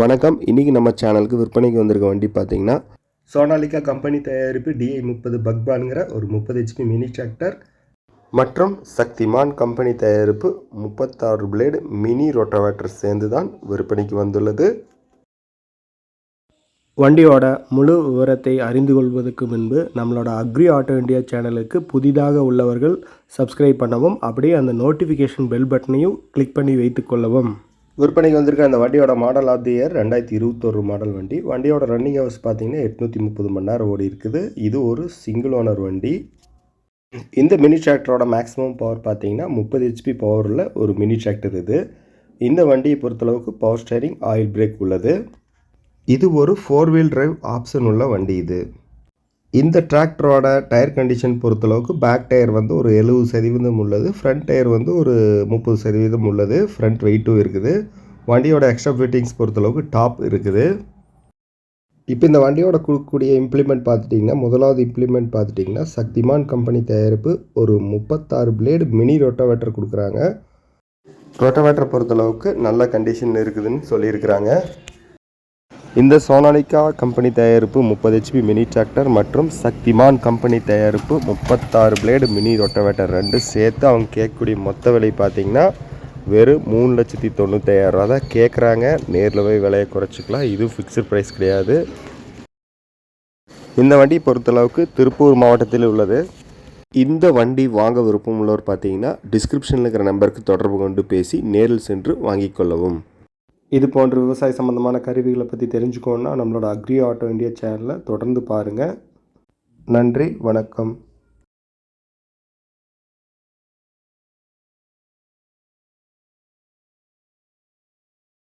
வணக்கம். இன்றைக்கி நம்ம சேனலுக்கு விற்பனைக்கு வந்திருக்க வண்டி பார்த்தீங்கன்னா சோனாலிகா கம்பெனி தயாரிப்பு டிஐ முப்பது பக்பான்கிற ஒரு முப்பது ஹெச்பி மினி டிராக்டர் மற்றும் சக்திமான் கம்பெனி தயாரிப்பு முப்பத்தாறு பிளேடு மினி ரோட்டோவேட்டர் சேர்ந்து தான் விற்பனைக்கு வந்துள்ளது. வண்டியோட முழு விவரத்தை அறிந்து கொள்வதற்கு முன்பு நம்மளோட அக்ரி ஆட்டோ இண்டியா சேனலுக்கு புதிதாக உள்ளவர்கள் சப்ஸ்கிரைப் பண்ணவும் அப்படியே அந்த நோட்டிஃபிகேஷன் பெல் பட்டனையும் கிளிக் பண்ணி வைத்துக்கொள்ளவும் விற்பனைக்கு வந்திருக்க அந்த வண்டியோட மாடல் ஆஃப் தி இயர் ரெண்டாயிரத்தி இருபத்தொரு மாடல் வண்டி. வண்டியோட ரன்னிங் ஹவர்ஸ் பார்த்தீங்கன்னா எட்நூற்றி முப்பது மணி நேரம் ஓடி இருக்குது. இது ஒரு சிங்கிள் ஓனர் வண்டி. இந்த மினி டிராக்டரோட மேக்ஸிமம் பவர் பார்த்தீங்கன்னா முப்பது ஹெச்பி பவரில் ஒரு மினி டிராக்டர் இது. இந்த வண்டியை பொறுத்தளவுக்கு பவர் ஸ்டேரிங் ஆயில் பிரேக் உள்ளது. இது ஒரு ஃபோர் வீல் டிரைவ் ஆப்ஷன் உள்ள வண்டி இது. இந்த டிராக்டரோட டயர் கண்டிஷன் பொறுத்தளவுக்கு பேக் டயர் வந்து ஒரு எழுபது சதவீதம் உள்ளது ஃப்ரண்ட் டயர் வந்து ஒரு முப்பது சதவீதம் உள்ளது ஃப்ரண்ட் வெயிட்டும் இருக்குது. வண்டியோட எக்ஸ்ட்ரா ஃபிட்டிங்ஸ் பொறுத்தளவுக்கு டாப் இருக்குது. இப்போ இந்த வண்டியோட கொடுக்கக்கூடிய இம்ப்ளிமெண்ட் பார்த்துட்டிங்கன்னா முதலாவது இம்ப்ளிமெண்ட் பார்த்துட்டிங்கன்னா சக்திமான் கம்பெனி தயாரிப்பு ஒரு முப்பத்தாறு பிளேடு மினி ரொட்டோவேட்டர் கொடுக்குறாங்க. ரொட்டோவேட்டர் பொறுத்தளவுக்கு நல்ல கண்டிஷன் இருக்குதுன்னு சொல்லியிருக்கிறாங்க. இந்த சோனாலிகா கம்பெனி தயாரிப்பு முப்பது ஹெச்பி மினி டிராக்டர் மற்றும் சக்திமான் கம்பெனி தயாரிப்பு முப்பத்தாறு பிளேடு மினி ரொட்டவேட்டர் ரெண்டு சேர்த்து அவங்க கேட்கக்கூடிய மொத்த விலை பார்த்தீங்கன்னா வெறும் மூணு லட்சத்தி தொண்ணூத்தாயிரரூவா தான் கேட்குறாங்க. நேரில் போய் விலையை குறைச்சிக்கலாம். இது ஃபிக்ஸட் ப்ரைஸ் கிடையாது. இந்த வண்டி பொறுத்தளவுக்கு திருப்பூர் மாவட்டத்தில் உள்ளது. இந்த வண்டி வாங்க விருப்பம் உள்ளவர் பார்த்தீங்கன்னா டிஸ்கிரிப்ஷனில் இருக்கிற நம்பருக்கு தொடர்பு கொண்டு பேசி நேரில் சென்று வாங்கிக் கொள்ளவும். இது போன்ற விவசாய சம்மந்தமான கருவிகளை பற்றி தெரிஞ்சுக்கணுன்னா நம்மளோட அக்ரி ஆட்டோ இந்தியா சேனலை தொடர்ந்து பாருங்கள் நன்றி வணக்கம்.